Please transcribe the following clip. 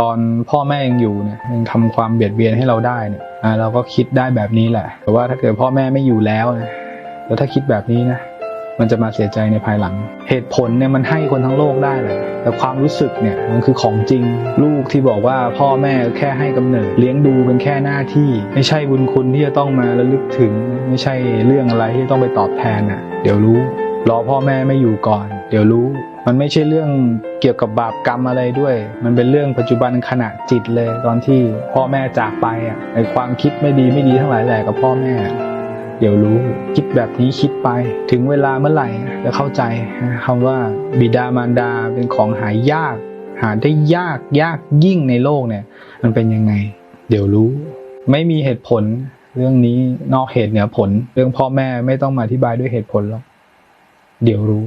ตอนพ่อแม่ยังอยู่เนี่ยยังทำความเบียดเบียนให้เราได้เนี่ยอ่าเราก็คิดได้แบบนี้แหละ แต่ว่าถ้าเกิดพ่อแม่ไม่อยู่แล้วนะแล้วถ้าคิดแบบนี้นะมันจะมาเสียใจในภายหลัง เหตุผลเนี่ยมันให้คนทั้งโลกได้แหละแต่ความรู้สึกเนี่ยมันคือของจริง ลูกที่บอกว่าพ่อแม่แค่ให้กำเนิด เลี้ยงดูเป็นแค่หน้าที่ ไม่ใช่บุญคุณที่จะต้องมาระลึกถึง ไม่ใช่เรื่องอะไรที่ต้องไปตอบแทนอะ เดี๋ยวรู้ รอพ่อแม่ไม่อยู่ก่อน เดี๋ยวรู้ มันไม่ใช่เรื่องเกี่ยวกับบาปกรรมอะไรด้วย มันเป็นเรื่องปัจจุบันขณะจิตเลย ตอนที่พ่อแม่จากไปอะในความคิดไม่ดีไม่ดีทั้งหลายแหละกับพ่อแม่ เดี๋ยวรู้คิดแบบนี้คิดไป ถึงเวลาเมื่อไหร่จะเข้าใจคำว่าบิดามารดาเป็นของหายาก หาได้ยากยากยิ่งในโลกเนี่ย มันเป็นยังไง เดี๋ยวรู้ ไม่มีเหตุผล เรื่องนี้นอกเหตุเหนือผล เรื่องพ่อแม่ไม่ต้องมาอธิบายด้วยเหตุผลหรอกเดี๋ยวรู้